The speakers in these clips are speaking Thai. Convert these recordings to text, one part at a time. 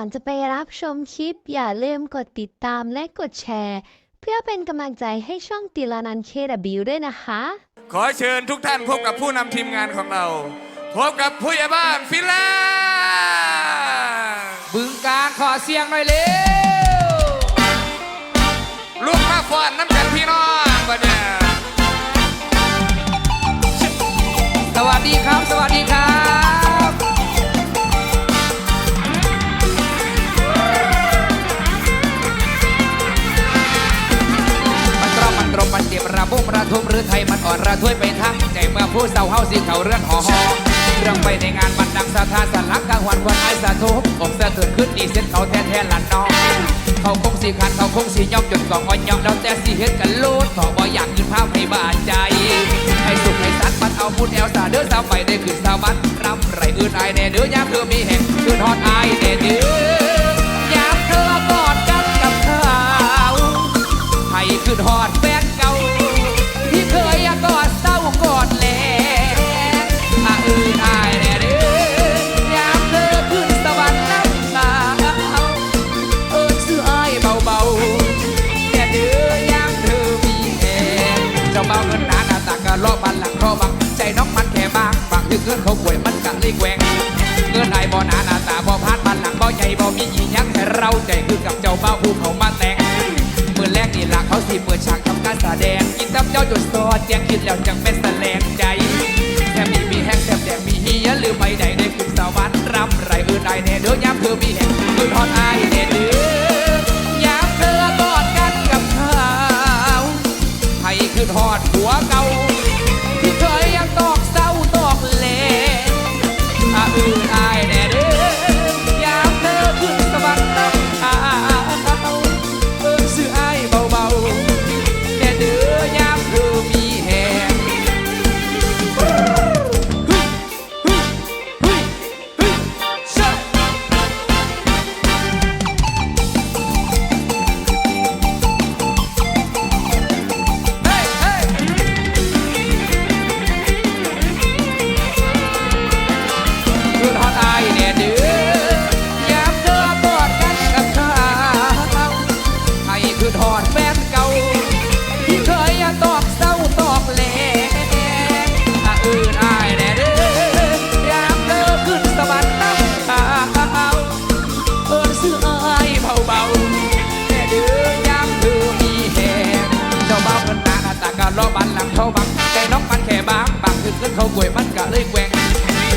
ก่อนจะไปรับชมคลิป อย่าลืมกดติดตามและกดแชร์ เพื่อเป็นกำลังใจให้ช่องติลานันเคดบิวด้วยนะคะ ขอเชิญทุกท่านพบกับผู้นำทีมงานของเรา พบกับผู้ใหญ่บ้านฟินแลนด์บึงการขอเสียงหน่อยเร็วลูกมาฟอนน้ำกันพี่น้องบัดเนี่ยสวัสดีครับ สวัสดีครับ ทุมหรือไทยมันอ่อนระทวยไปทั้งใจเมื่อผู้เศร้าเฮาสิเขาเรื่องหอหอเรื่องไปในงานมันดังสะท้านสลักกลางวันวันไอสะทุบอกสะเตือนขึ้นดีเส้นเขาแท้แท้ๆลันน้องเขาคงสีขันเขาคงสีย่อมจนกองอ่อนย่อมแล้วแต่สีเฮ็ดกันโลดขอบ่อยากยืนภาพให้บาดใจให้สุขให้สัตว์มันเอาบุญแอวสาเด้อสาวไปได้ขึ้นสาวบันรำไรอื่นไอแน่เด้อยามเธอมีแห่งคืนฮอดไอแน่เด้อ มีอีหยังให้เราใจคือกับเจ้าเบาผู้เขามาแต่งมือแรกนี่ล่ะเขาสิเปิดฉากทำการแสดงกินตับเจ้าจนสอดแจงคิดแล้วจังเป็นแสลงใจแค่มีมีแห้งแทบแดงมีเฮียลืมไปไหนได้ขึ้นสวรรค์รับไรเอื่นไอแน่เด้อยามเธอมีแห้งคืนฮอดไอายแน่เด้อยามเธอกอดกันกับเขาให้คืนฮอดหัวเก่าางบางคือขึ้นเขาป่วยมันกะเลยแกว่ง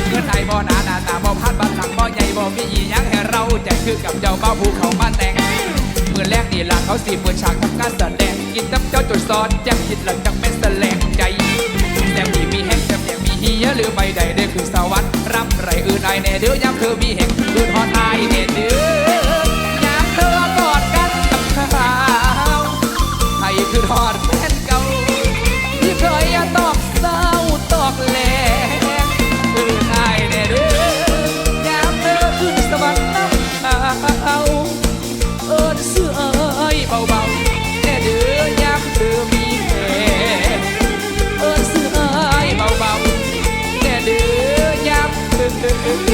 เงินไอบ่หนาหน้าตาบ่พัดบันหลังบ่ใหญ่บ่มีอีหยังให้เราแจกคือกับเจ้าบ่าวภูเขามาแต่งเมื่อแรกนี่ล่ะเขาสิเปิดฉากทำการแสดงกินตับเจ้าจุดซอนแจ้งคิดหลังจังเป็นแสลงใจแต่มีมีแห้งแต่ยังมีเฮียหรือไม่ได้เด้คือสวรรค์รับไรอื่นไอแน่เด้อยามเธอมีแห่งคืนฮอดไอแน่เด้อยามเธอกอดกันกับเขาให้คืนฮอด เธ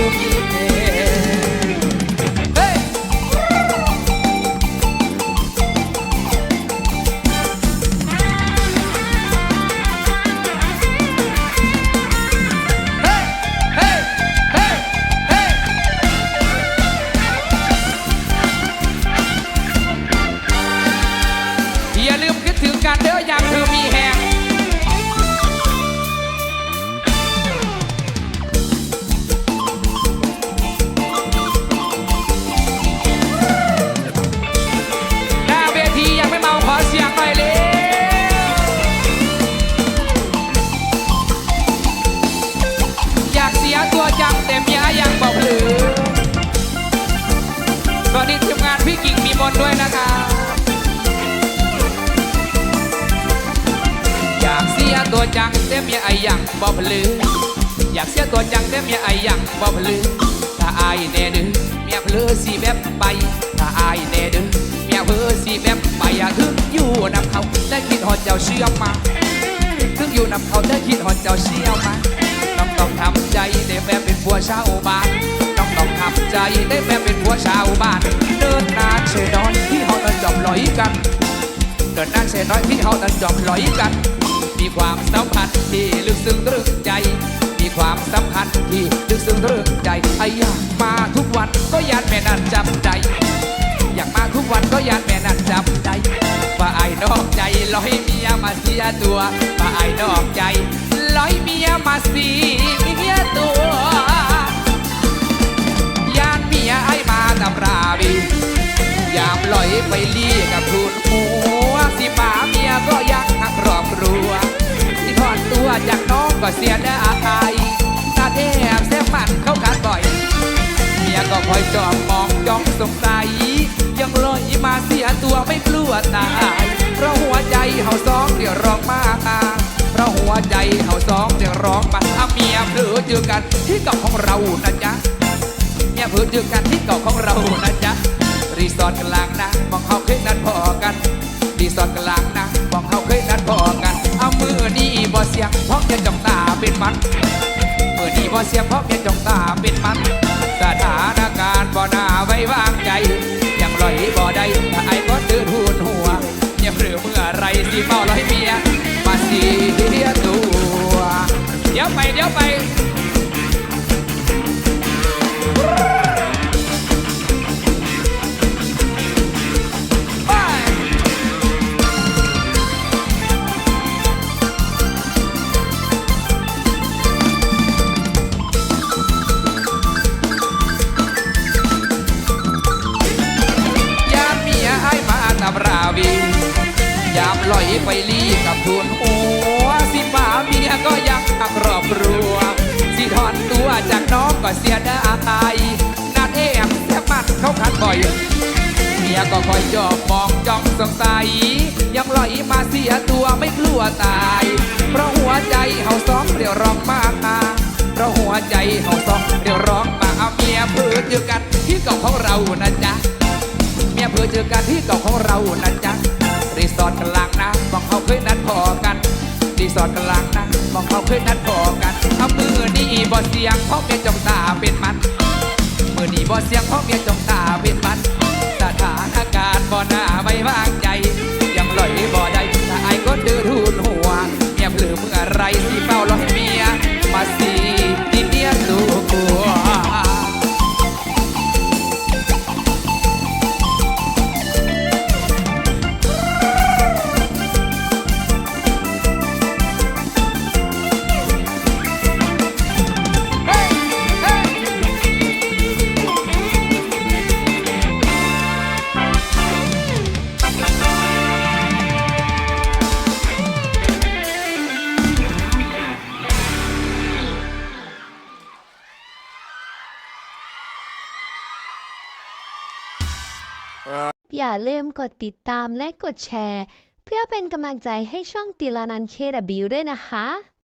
ดีทีมงานพี่กิ่งมีมนด้วยนะครับอยากเสียตัวจังแต่เมียไอยังบอกหรือ อยากเสียตัวจังแต่เมียไอยังบอกหรือ ถ้าอายแน่ดื้อเมียเพลือสีแบบไป ถ้าอายแน่ดื้อเมียเพลือสีแบบไปอย่าถึงอยู่นำเขาได้คิดหอดเจ้าเชื่อมาถึงอยู่นำเขาได้คิดหอดเจ้าเชี่ยวมาต้องต้องทำใจในแบบเป็นผัวชาวบ้าน ต้องต้องทามใจได้แม่เป็นผัวชาวบ้าน เดินนานเชยน้อยที่เขานั้นจอมลอยกัน เดินนานเชยน้อยที่เขานั้นจอมลอยกัน มีความสัมพันธ์ที่ลึกซึ้งตรึงใจ มีความสัมพันธ์ที่ลึกซึ้งตรึงใจไอ้ยามาทุกวันก็ยานแม่นันจำใจอยากมาทุกวันก็ยานแม่นันจำใจว่าไอ้นอกใจลอยเมียมาเสียตัวว่าไอ้นอกใจลอยเมียมาเสียตัวำราบียามลอยไปลีกับทุนหัวสิป่าเมียก็ยังหักรอบรัวที่ทอดตัวจากน้องก็เสียดอายตาเทบเสียมันเข้ากันบ่อย เมียก็คอยจอบมองจ้องสงสัย ยังลอยมาเสียตัวไม่กลัวตายเพราะหัวใจเฮาสองเดี๋ยวร้องมาเพราะหัวใจเฮาสองเดี๋ยวร้องมาเอาเมียเผลอเจอกันที่ก่าของเรานะจ๊ะ เนี่ยเพื่อเจอกันที่เก่าของเรานะจ๊ะรีสอร์ทกลางนะมองเขาเคยนัดพอกัน รีสอร์ทกลางนะมองเขาเคยนัดพอกัน เอามือนี่บ่เสียงเพราะยังจ้องตาเป็นมันมือนี่บ่เสียงเพราะยังจ้องตาเป็นมันสถานการณ์บ่น่าไว้วางใจยังลอยบ่ได้ถ้าไอ้ก็เดินหูนหัวยังหรือเมื่อไรสิเมาลอย ยามลอยไปลีกับทุนหัวสิป่าเมียก็ยังทำครอบครัว สิถอนตัวจากน้องก็เสียดายนาดเอ็มแทบมันเขาขัดบ่อยเมียก็คอยจอบมองจ้องสงสัย ยังลอยมาเสียตัวไม่กลัวตาย เพราะหัวใจเฮาสองเรียวร้องมากมาเพราะหัวใจเฮาสองเรียวร้องมาเอาเมียเพื่อเจอกันที่เก่าของเรานะจ๊ะเมียเพื่อเจอกันที่เก่าของเรานะจ๊ะ รีสอร์ทกลางนะมองเขาเคยนัดพอกันรีสอร์ทกลางนะมองเขาเคยนัดพอกันเอามือนี่บ่เสียงเพราะเมียจ้องตาเป็นมันมือนี่บ่เสียงเพราะเมียจ้องตาเป็นมันสถานการณ์บ่น่าไว้วางใจยังลอยบ่ได้ อย่าลืมกดติดตามและกดแชร์ เพื่อเป็นกำลังใจให้ช่องติลานันเคดบิวด้วยนะคะ